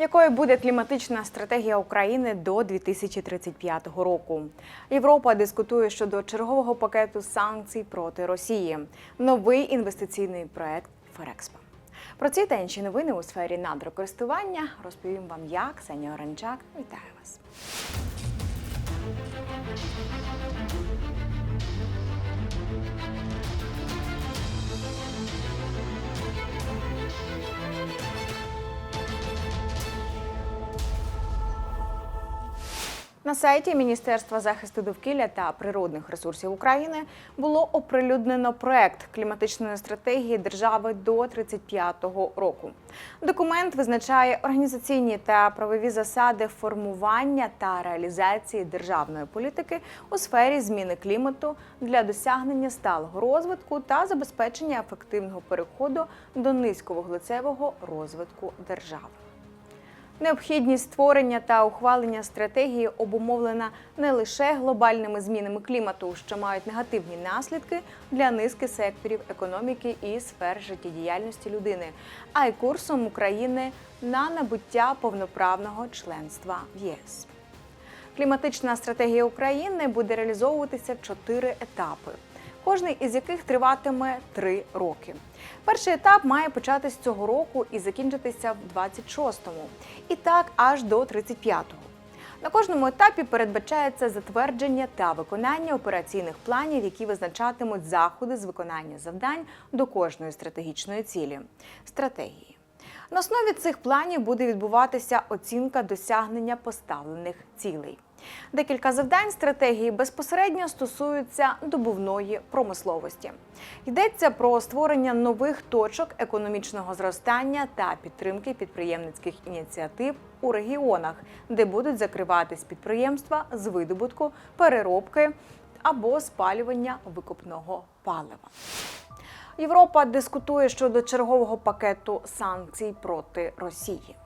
Якою буде кліматична стратегія України до 2035 року? Європа дискутує щодо чергового пакету санкцій проти Росії. Новий інвестиційний проект Ферекспо. Про ці та інші новини у сфері надрокористування розповім вам я, Ксенія Оранчак. Вітаю вас. На сайті Міністерства захисту довкілля та природних ресурсів України було оприлюднено проект кліматичної стратегії держави до 35-го року. Документ визначає організаційні та правові засади формування та реалізації державної політики у сфері зміни клімату для досягнення сталого розвитку та забезпечення ефективного переходу до низьковуглецевого розвитку держави. Необхідність створення та ухвалення стратегії обумовлена не лише глобальними змінами клімату, що мають негативні наслідки для низки секторів економіки і сфер життєдіяльності людини, а й курсом України на набуття повноправного членства в ЄС. Кліматична стратегія України буде реалізовуватися в чотири етапи, кожний із яких триватиме три роки. Перший етап має початись цього року і закінчитися в 26-му. І так аж до 35-го. На кожному етапі передбачається затвердження та виконання операційних планів, які визначатимуть заходи з виконання завдань до кожної стратегічної цілі стратегії. На основі цих планів буде відбуватися оцінка досягнення поставлених цілей. Декілька завдань стратегії безпосередньо стосуються добувної промисловості. Йдеться про створення нових точок економічного зростання та підтримки підприємницьких ініціатив у регіонах, де будуть закриватись підприємства з видобутку, переробки або спалювання викопного палива. Європа дискутує щодо чергового пакету санкцій проти Росії.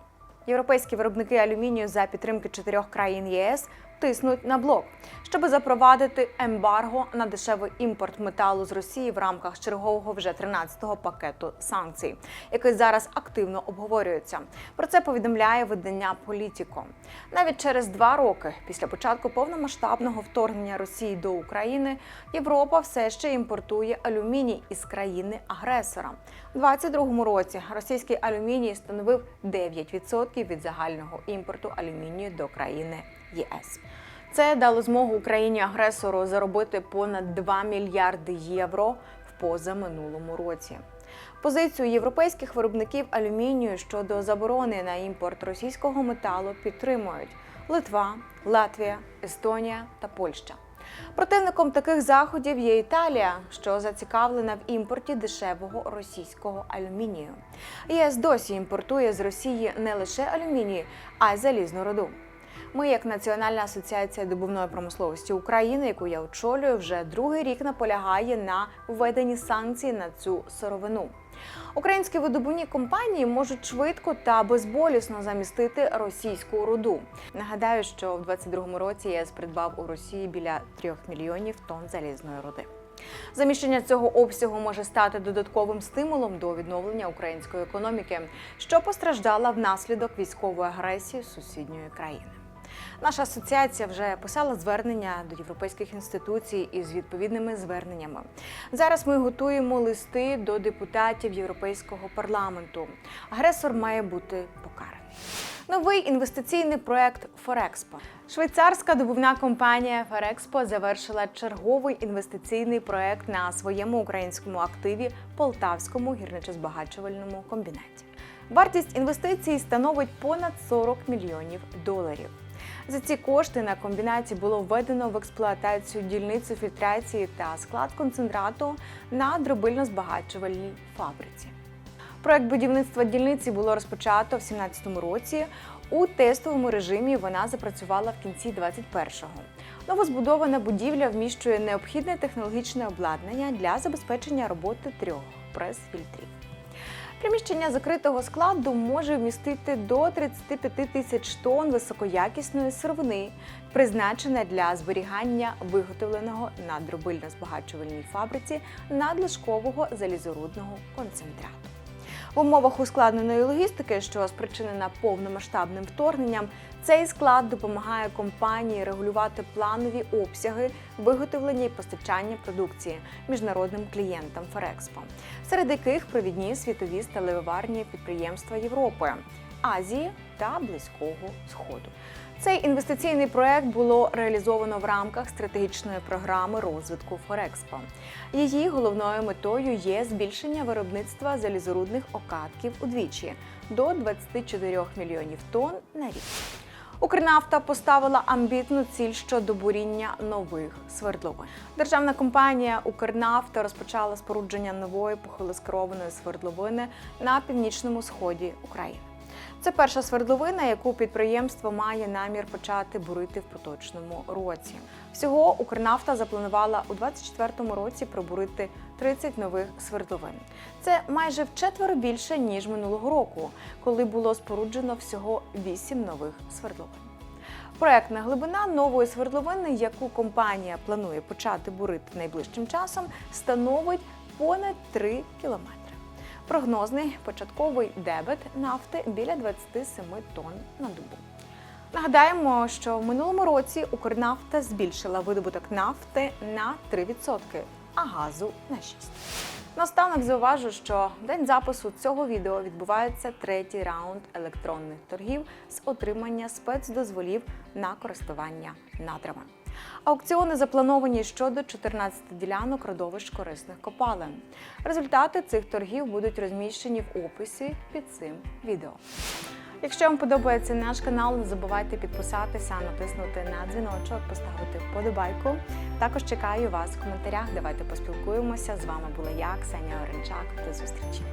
Європейські виробники алюмінію за підтримки чотирьох країн ЄС тиснуть на блок, щоб запровадити ембарго на дешевий імпорт металу з Росії в рамках чергового вже 13-го пакету санкцій, який зараз активно обговорюється. Про це повідомляє видання Політіко. Навіть через два роки після початку повномасштабного вторгнення Росії до України Європа все ще імпортує алюміній із країни-агресора. У 2022 році російський алюміній становив 9% від загального імпорту алюмінію до країни ЄС. Це дало змогу Україні агресору заробити понад 2 мільярди євро в позаминулому році. Позицію європейських виробників алюмінію щодо заборони на імпорт російського металу підтримують Литва, Латвія, Естонія та Польща. Противником таких заходів є Італія, що зацікавлена в імпорті дешевого російського алюмінію. ЄС досі імпортує з Росії не лише алюміній, а й залізну руду. Ми, як Національна асоціація добувної промисловості України, яку я очолюю, вже другий рік наполягає на введенні санкцій на цю сировину. Українські видобувні компанії можуть швидко та безболісно замістити російську руду. Нагадаю, що в 2022 році ЄС придбав у Росії біля 3 мільйонів тонн залізної руди. Заміщення цього обсягу може стати додатковим стимулом до відновлення української економіки, що постраждала внаслідок військової агресії сусідньої країни. Наша асоціація вже писала звернення до європейських інституцій із відповідними зверненнями. Зараз ми готуємо листи до депутатів Європейського парламенту. Агресор має бути покараний. Новий інвестиційний проект Форекспо. Швейцарська добувна компанія Форекспо завершила черговий інвестиційний проект на своєму українському активі Полтавському гірничо-збагачувальному комбінаті. Вартість інвестицій становить понад 40 мільйонів доларів. За ці кошти на комбінаті було введено в експлуатацію дільницю фільтрації та склад концентрату на дробильно-збагачувальній фабриці. Проект будівництва дільниці було розпочато в 2017 році. У тестовому режимі вона запрацювала в кінці 21-го. Новозбудована будівля вміщує необхідне технологічне обладнання для забезпечення роботи трьох прес-фільтрів. Приміщення закритого складу може вмістити до 35 тисяч тонн високоякісної сировини, призначене для зберігання виготовленого на дробильно-збагачувальній фабриці надлишкового залізорудного концентрату. В умовах ускладненої логістики, що спричинена повномасштабним вторгненням, цей склад допомагає компанії регулювати планові обсяги виготовлення і постачання продукції міжнародним клієнтам Ферекспо, серед яких провідні світові сталевиварні підприємства Європи, Азії та Близького Сходу. Цей інвестиційний проект було реалізовано в рамках стратегічної програми розвитку Форекспо. Її головною метою є збільшення виробництва залізорудних окатків удвічі до 24 мільйонів тонн на рік. Укрнафта поставила амбітну ціль щодо буріння нових свердловин. Державна компанія Укрнафта розпочала спорудження нової похилоскерованої свердловини на північному сході України. Це перша свердловина, яку підприємство має намір почати бурити в поточному році. Всього Укрнафта запланувала у 2024 році пробурити 30 нових свердловин. Це майже вчетверо більше ніж минулого року, коли було споруджено всього 8 нових свердловин. Проектна глибина нової свердловини, яку компанія планує почати бурити найближчим часом, становить понад 3 кілометри. Прогнозний початковий дебет нафти біля 27 тонн на добу. Нагадаємо, що в минулому році Укрнафта збільшила видобуток нафти на 3%, а газу на 6%. Наостанок зауважу, що день запису цього відео відбувається третій раунд електронних торгів з отримання спецдозволів на користування надрами. Аукціони заплановані щодо 14 ділянок родовищ корисних копалин. Результати цих торгів будуть розміщені в описі під цим відео. Якщо вам подобається наш канал, не забувайте підписатися, натиснути на дзвіночок, поставити вподобайку. Також чекаю вас в коментарях. Давайте поспілкуємося. З вами була я, Ксенія Оренчак. До зустрічі!